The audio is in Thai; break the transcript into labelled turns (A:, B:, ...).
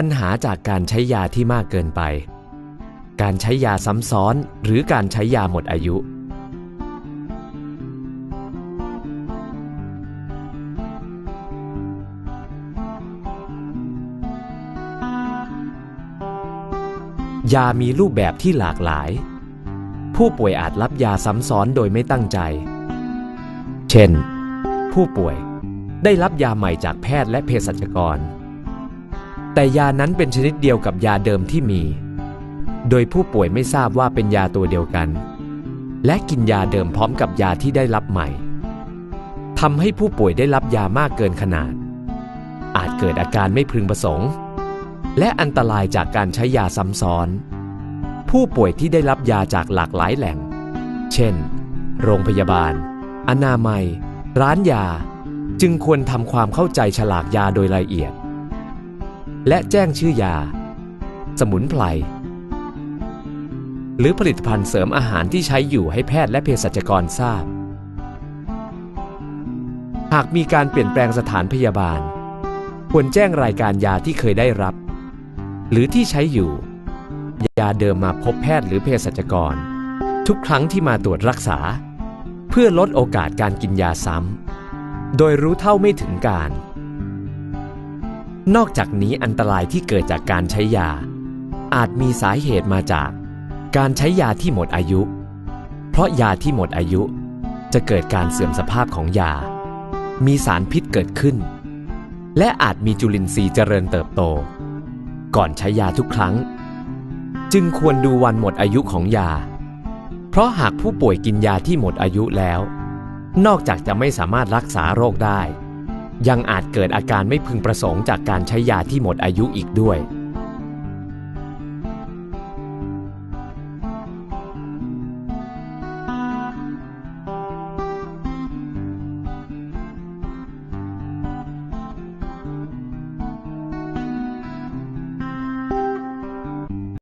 A: ปัญหาจากการใช้ยาที่มากเกินไป การใช้ยาซ้ำซ้อนหรือการใช้ยาหมดอายุ ยามีรูปแบบที่หลากหลาย ผู้ป่วยอาจรับยาซ้ำซ้อนโดยไม่ตั้งใจ เช่น ผู้ป่วยได้รับยาใหม่จากแพทย์และเภสัชกร แต่ยานั้นเป็นชนิดเดียวกับยาเดิมที่มี โดยผู้ป่วยไม่ทราบว่าเป็นยาตัวเดียวกัน และกินยาเดิมพร้อมกับยาที่ได้รับใหม่ทำให้ผู้ป่วยได้รับยามากเกินขนาด อาจเกิดอาการไม่พึงประสงค์ และอันตรายจากการใช้ยาซ้ำซ้อน ผู้ป่วยที่ได้รับยาจากหลากหลายแหล่ง เช่น โรงพยาบาล อนามัย ร้านยา จึงควรทำความเข้าใจฉลากยาโดยละเอียด และแจ้งชื่อยา สมุนไพร หรือผลิตภัณฑ์เสริมอาหารที่ใช้อยู่ให้แพทย์และเภสัชกรทราบ หากมีการเปลี่ยนแปลงสถานพยาบาล ควรแจ้งรายการยาที่เคยได้รับ หรือที่ใช้อยู่ ยาเดิมมาพบแพทย์หรือเภสัชกร ทุกครั้งที่มาตรวจรักษา เพื่อลดโอกาสการกินยาซ้ำโดยรู้เท่าไม่ถึงการ นอกจากนี้อันตรายที่เกิดจากการใช้ยา อาจมีสาเหตุมาจาก การใช้ยาที่หมดอายุ เพราะยาที่หมดอายุ จะเกิดการเสื่อมสภาพของยา มีสารพิษเกิดขึ้น และอาจมีจุลินทรีย์เจริญเติบโต ก่อนใช้ยาทุกครั้ง จึงควรดูวันหมดอายุของยา เพราะหากผู้ป่วยกินยาที่หมดอายุแล้ว นอกจากจะไม่สามารถรักษาโรคได้ ยังอาจเกิดอาการไม่พึงประสงค์จากการใช้ยาที่หมดอายุอีกด้วย